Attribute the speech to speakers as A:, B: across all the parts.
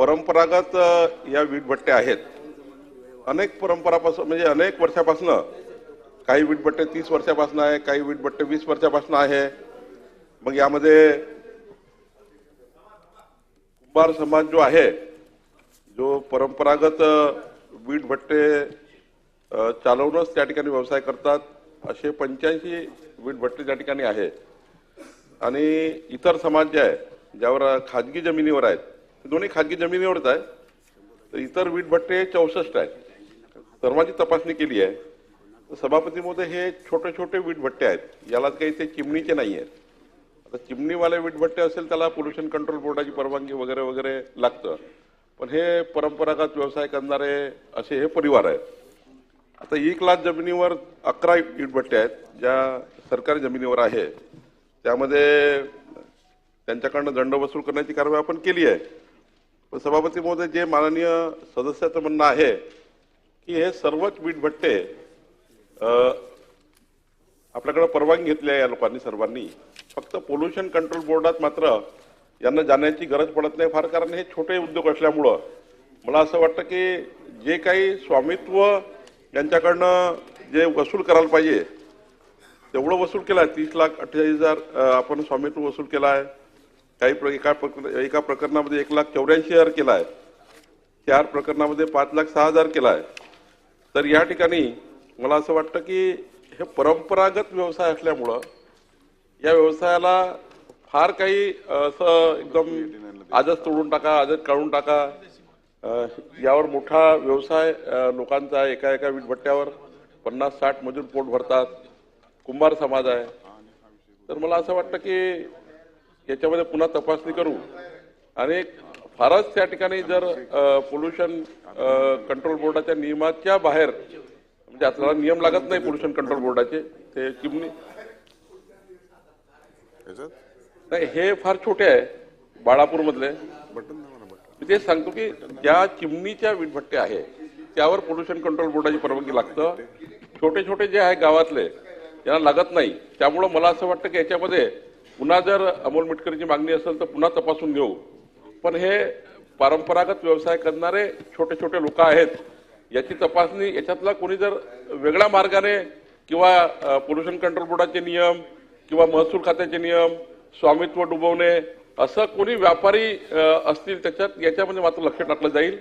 A: परंपरागत या वीटभट्ट्या आहेत. अनेक परंपरापासून म्हणजे अनेक वर्षापासून काही वीटभट्टे तीस वर्षापासून आहे काही वीटभट्टे वीस वर्षापासून आहे. मग यामध्ये कुंभार समाज जो आहे जो परंपरागत वीटभट्टे चालवूनच त्या ठिकाणी व्यवसाय करतात असे पंच्याऐंशी वीटभट्टे त्या ठिकाणी आहे आणि इतर समाज जे आहे ज्यावर खाजगी जमिनीवर आहेत दोन्ही खाजगी जमिनीवरच आहे तर इतर वीटभट्टे चौसष्ट आहेत. सर्वांची तपासणी केली आहे. तर सभापती महोदय हे छोटे छोटे वीटभट्टे आहेत. याला काही ते चिमणीचे नाही आहेत. आता चिमणीवाले वीटभट्टे असेल त्याला पोल्युशन कंट्रोल बोर्डाची परवानगी वगैरे वगैरे लागतं. पण हे परंपरागत व्यवसाय करणारे असे हे परिवार आहेत. आता एक लाख जमिनीवर अकरा वीटभट्टे आहेत ज्या सरकारी जमिनीवर आहे. त्यामध्ये त्यांच्याकडनं दंड वसूल करण्याची कारवाई आपण केली आहे. पण सभापती महोदय जे माननीय सदस्याचं म्हणणं आहे की हे सर्वच वीटभट्टे अ, आपल्याकडे परवानगी घेतली आहे या लोकांनी सर्वांनी. फक्त पोल्युशन कंट्रोल बोर्डात मात्र यांना जाण्याची गरज पडत नाही. फार कारण हे छोटे उद्योग असल्यामुळं मला असं वाटतं की जे काही स्वामित्व यांच्याकडनं जे वसूल करायला पाहिजे तेवढं वसूल केलं आहे. तीस लाख अठ्ठेचाळीस हजार आपण स्वामित्व वसूल केला आहे. काही प्र एका प्रकर एका प्रकरणामध्ये एक लाख चौऱ्याऐंशी हजार केला आहे. चार प्रकरणामध्ये पाच लाख सहा हजार केला आहे. तर या ठिकाणी मला असं वाटतं की हे परंपरागत व्यवसाय असल्यामुळं या व्यवसायाला फार काही असं एकदम आजच तोडून टाका आजच काढून टाका. यावर मोठा व्यवसाय लोकांचा एका एका वीटभट्ट्यावर पन्नास साठ मजूर पोट भरतात. कुंभार समाज आहे. तर मला असं वाटतं की याच्यामध्ये पुन्हा तपासणी करू. आणि फारच त्या ठिकाणी जर पोल्युशन कंट्रोल बोर्डाच्या नियमाच्या बाहेर म्हणजे आपल्याला नियम लागत नाही पोल्युशन कंट्रोल बोर्डाचे ते चिमणी नाही हे फार छोटे आहे बाळापूर मधले
B: बटन दाबा ना बटन
A: मी तेच सांगतो की ज्या चिमणीच्या वीटभट्टे आहे त्यावर पोल्युशन कंट्रोल बोर्डाची परवानगी लागतं. छोटे छोटे जे आहे गावातले त्यांना लागत नाही. त्यामुळं मला असं वाटतं की याच्यामध्ये पुन्हा जर अमोल मिटकरीची मागणी असेल तर पुन्हा तपासून घेऊ. पण हे परंपरागत व्यवसाय करणारे छोटे छोटे लोक आहेत याची तपासणी याच्यातला कोणी जर वेगळ्या मार्गाने किंवा पोल्युशन कंट्रोल बोर्डाचे नियम किंवा महसूल खात्याचे नियम स्वामित्व डुबवणे असं कोणी व्यापारी असतील त्याच्यात याच्यामध्ये मात्र लक्ष टाकलं जाईल.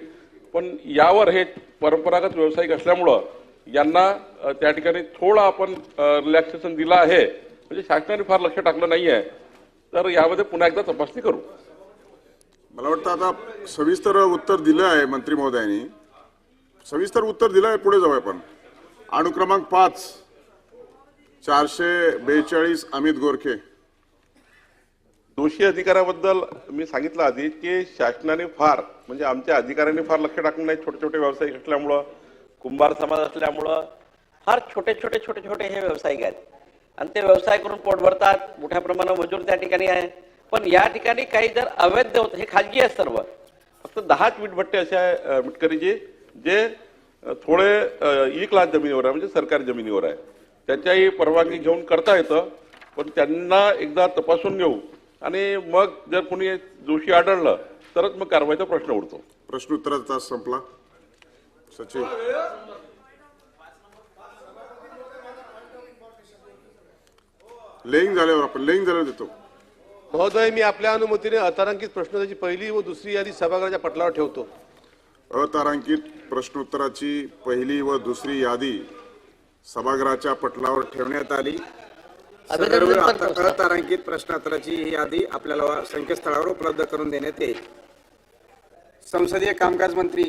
A: पण यावर हे परंपरागत व्यावसायिक असल्यामुळं यांना त्या ठिकाणी थोडं आपण रिलॅक्सेशन दिलं आहे. म्हणजे शासनाने फार लक्ष टाकलं नाही आहे तर यामध्ये पुन्हा एकदा तपासणी करू.
B: मला वाटतं आता सविस्तर उत्तर दिलं आहे मंत्री महोदयांनी. सविस्तर उत्तर दिलं आहे पुढे जाऊ आपण. अनुक्रमांक पाच चारशे बेचाळीस अमित गोरखे.
A: दोषी अधिकाऱ्याबद्दल मी सांगितलं आधी की शासनाने फार म्हणजे आमच्या अधिकाऱ्यांनी फार लक्ष टाकलं नाही छोटे छोटे व्यावसायिक असल्यामुळं
C: कुंभार समाज असल्यामुळं फार छोटे छोटे छोटे छोटे हे व्यावसायिक आहेत. आणि ते व्यवसाय करून पोट भरतात. मोठ्या प्रमाणावर मजूर त्या ठिकाणी आहे. पण या ठिकाणी काही जर अवैध होत हे खाजगी आहे सर्व.
A: फक्त दहाच वीटभट्टे असे आहे मिटकरीचे जे थोडे एक लाख जमिनीवर आहे म्हणजे सरकारी जमिनीवर आहे. त्याच्याही परवानगी घेऊन करता येतं पण त्यांना एकदा तपासून घेऊ. आणि मग जर कोणी दोषी आढळलं तरच मग कारवाईचा प्रश्न उडतो.
B: प्रश्नोत्तराचा संपला. सचिव लेईंग झाल्यावर आपण लेईंग झाल्यावर देतो.
D: महोदय मी आपल्या अनुमतीने अतारांकित प्रश्नोत्तराची पहिली व दुसरी यादी सभागृहाच्या पटलावर ठेवतो.
B: अतारांकित प्रश्नोत्तराची पहिली व दुसरी यादी सभागृहाच्या पटलावर ठेवण्यात आली.
E: सर्व अतारांकित प्रश्नोत्तराची ही यादी आपल्याला संकेतस्थळावर उपलब्ध करून देण्यात येईल. संसदीय कामकाज मंत्री